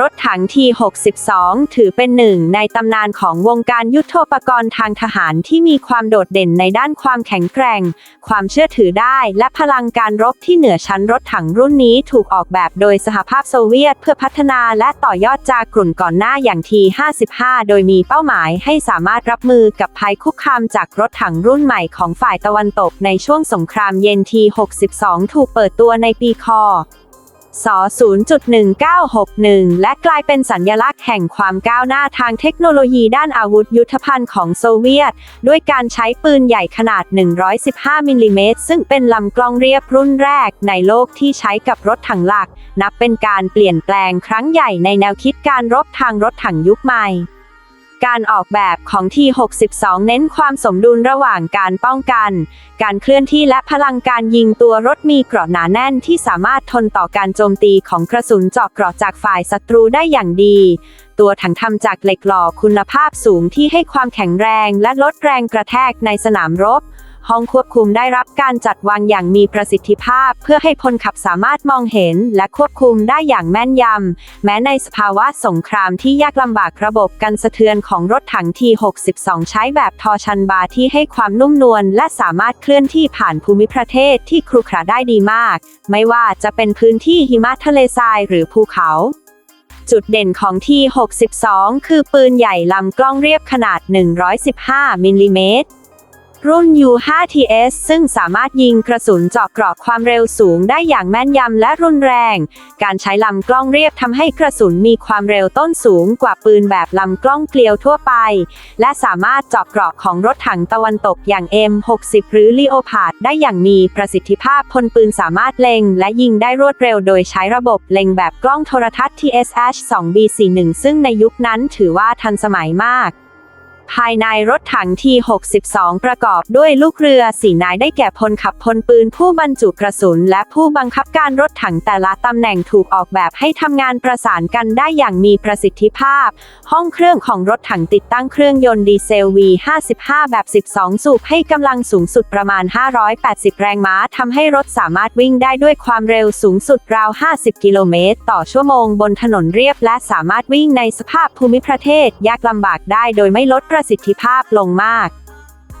รถถังที62 ถือเป็นหนึ่งในตำนานของวงการยุทโธปกรณ์ทางทหารที่มีความโดดเด่นในด้านความแข็งแกร่ง ความเชื่อถือได้และพลังการรบที่เหนือชั้นรถถังรุ่นนี้ถูกออกแบบโดยสหภาพโซเวียต เพื่อพัฒนาและต่อยอดจากกลุ่นก่อนหน้าอย่างที55 โดยมีเป้าหมายให้สามารถรับมือกับภัยคุกคามจากรถถังรุ่นใหม่ของฝ่ายตะวันตกในช่วงสงครามเย็นที62 ถูกเปิดตัวในปีค ส0.1961 และกลายเป็นสัญญลักษณ์แห่งความก้าวหน้าทางเทคโนโลยีด้านอาวุธยุทธภัณฑ์ของโซเวียต ด้วยการใช้ปืนใหญ่ขนาด 115 มิลลิเมตร ซึ่งเป็นลำกล้องเรียบรุ่นแรกในโลกที่ใช้กับรถถังหลัก นับเป็นการเปลี่ยนแปลงครั้งใหญ่ในแนวคิดการรบทางรถถังยุคใหม่ การออกแบบของที62 เน้นความสมดุลระหว่างการป้องกัน การเคลื่อนที่และพลังการยิงตัวรถมีเกราะหนาแน่นที่สามารถทนต่อการโจมตีของกระสุนเจาะเกราะจากฝ่ายศัตรูได้อย่างดี ตัวถังทำจากเหล็กหล่อคุณภาพสูงที่ให้ความแข็งแรงและลดแรงกระแทกในสนามรบ ห้องควบคุมได้รับการจัดวางอย่างมีประสิทธิภาพ เพื่อให้พลขับสามารถมองเห็น และควบคุมได้อย่างแม่นยำ แม้ในสภาวะสงครามที่ยากลำบากระบบกันสะเทือนของรถถังที62 ใช้แบบทอชันบาร์ที่ให้ความนุ่มนวลและสามารถเคลื่อนที่ผ่านภูมิประเทศที่ครุขระได้ดีมาก ไม่ว่าจะเป็นพื้นที่หิมะทะเลทรายหรือภูเขาจุดเด่นของที62 คือปืนใหญ่ลำกล้องเรียบขนาด 115 มิลลิเมตร รุ่น U5TS ซึ่งสามารถยิงกระสุนเจาะเกราะความเร็วสูงได้อย่างแม่นยำและรุนแรง การใช้ลำกล้องเรียบทำให้กระสุนมีความเร็วต้นสูงกว่าปืนแบบลำกล้องเกลียวทั่วไป และสามารถเจาะเกราะของรถถังตะวันตกอย่าง M60 หรือ Leopard ได้อย่างมีประสิทธิภาพพลปืนสามารถเล็ง และยิงได้รวดเร็วโดยใช้ระบบเล็งแบบกล้องโทรทัศน์ TSH-2B41 ซึ่งในยุคนั้นถือว่าทันสมัยมาก ภายในรถถังที62 ประกอบด้วยลูกเรือสี่นายได้แก่พลขับพลปืนผู้บรรจุกระสุน และผู้บังคับการรถถังแต่ละตำแหน่งถูกออกแบบให้ทำงานประสานกันได้อย่างมีประสิทธิภาพ ห้องเครื่องของรถถังติดตั้งเครื่องยนต์ดีเซล V55 แบบ 12 สูบให้กำลังสูงสุดประมาณ 580 แรงม้าทำให้รถสามารถวิ่งได้ด้วยความเร็วสูงสุดราว 50 กิโลเมตร ต่อชั่วโมงบนถนนเรียบและสามารถวิ่งในสภาพภูมิประเทศ ยากลำบากได้โดยไม่ลดประสิทธิภาพลงมาก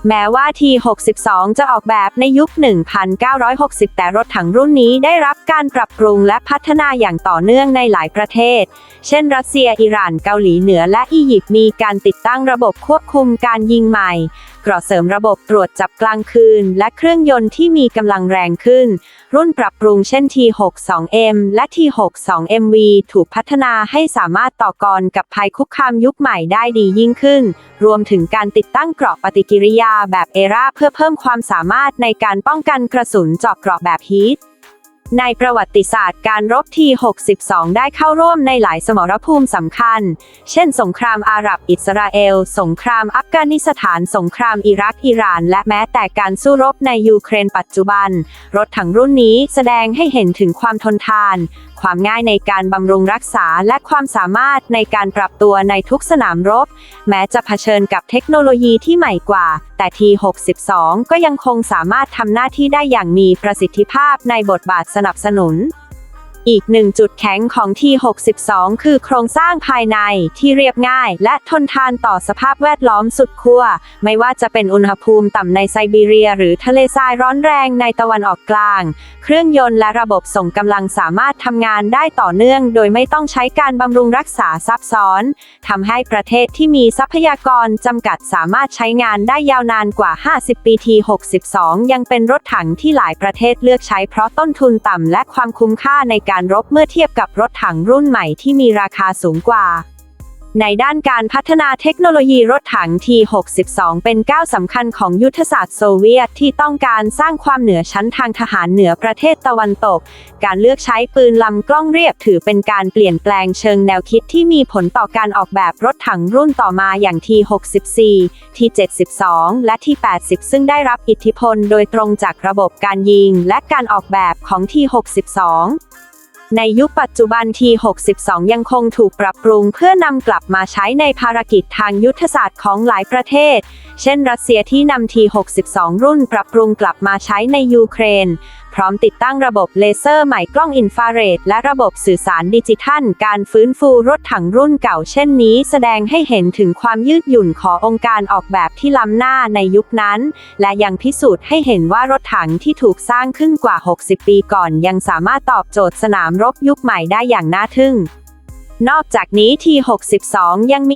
แม้ว่า T62 จะออกแบบในยุค 1960 แต่รถถังรุ่นนี้ได้รับการปรับปรุงและพัฒนาอย่างต่อเนื่องในหลายประเทศ เช่น รัสเซีย อิหร่าน เกาหลีเหนือ และอียิปต์ มีการติดตั้งระบบควบคุมการยิงใหม่ เกราะเสริมระบบตรวจจับกลางคืน และเครื่องยนต์ที่มีกำลังแรงขึ้น รุ่นปรับปรุงเช่น T62M และ T62MV ถูกพัฒนาให้สามารถต่อกรกับภัยคุกคามยุคใหม่ได้ดียิ่งขึ้น รวมถึงการติดตั้งเกราะปฏิกิริยาแบบเอราเพื่อเพิ่มความสามารถในการป้องกันกระสุนเจาะเกราะแบบฮีท ในประวัติศาสตร์การรบที62 ได้เข้าร่วมในหลายสมรภูมิสำคัญ เช่น สงครามอาหรับอิสราเอล สงครามอัฟกานิสถาน สงครามอิรักอิหร่าน และแม้แต่การสู้รบในยูเครนปัจจุบัน รถถังรุ่นนี้แสดงให้เห็นถึงความทนทาน ความง่ายในการบำรุงรักษาและความสามารถในการปรับตัวในทุกสนามรบ แม้จะเผชิญกับเทคโนโลยีที่ใหม่กว่า แต่ที 62 ก็ยังคงสามารถทำหน้าที่ได้อย่างมีประสิทธิภาพในบทบาทสนับสนุน อีกหนึ่งจุดแข็งของ T62 คือโครงสร้างภายในที่เรียบง่าย และทนทานต่อสภาพแวดล้อมสุดขั้ว ไม่ว่าจะเป็นอุณหภูมิต่ำในไซบีเรีย หรือทะเลทรายร้อนแรงในตะวันออกกลาง เครื่องยนต์และระบบส่งกำลังสามารถทำงานได้ต่อเนื่อง โดยไม่ต้องใช้การบำรุงรักษาซับซ้อนทำให้ประเทศที่มีทรัพยากรจำกัดสามารถใช้งานได้ยาวนานกว่า 50 ปี T62 ยังเป็นรถถังที่หลายประเทศเลือกใช้เพราะต้นทุนต่ำและความคุ้มค่าในการการบเมื่อเทียบกับรถถังรุ่นใหม่ที่มีราคาสูงกว่า ในด้านการพัฒนาเทคโนโลยีรถถัง T62 เป็นก้าวสำคัญของยุทธศาสตร์โซเวียตที่ต้องการสร้างความเหนือชั้นทางทหารเหนือประเทศตะวันตก การเลือกใช้ปืนลำกล้องเรียบถือเป็นการเปลี่ยนแปลงเชิงแนวคิดที่มีผลต่อการออกแบบรถถังรุ่นต่อมาอย่าง T64 T72 และ T80 ซึ่งได้รับอิทธิพลโดยตรงจากระบบการยิงและการออกแบบของ T62 ในยุคปัจจุบันที 62 ยังคงถูกปรับปรุงเพื่อนำกลับมาใช้ในภารกิจทางยุทธศาสตร์ของหลายประเทศ เช่นรัสเซียที่นำที 62 รุ่นปรับปรุงกลับมาใช้ในยูเครน พร้อมติดตั้งระบบเลเซอร์ใหม่กล้องอินฟราเรดและระบบสื่อสารดิจิทัล การฟื้นฟูรถถังรุ่นเก่าเช่นนี้แสดงให้เห็นถึงความยืดหยุ่นขององค์การออกแบบที่ล้ำหน้าในยุคนั้น และยังพิสูจน์ให้เห็นว่ารถถังที่ถูกสร้างขึ้นกว่า 60 ปีก่อน ยังสามารถตอบโจทย์สนามรบยุคใหม่ได้อย่างน่าทึ่ง นอกจากนี้ที62ยังมี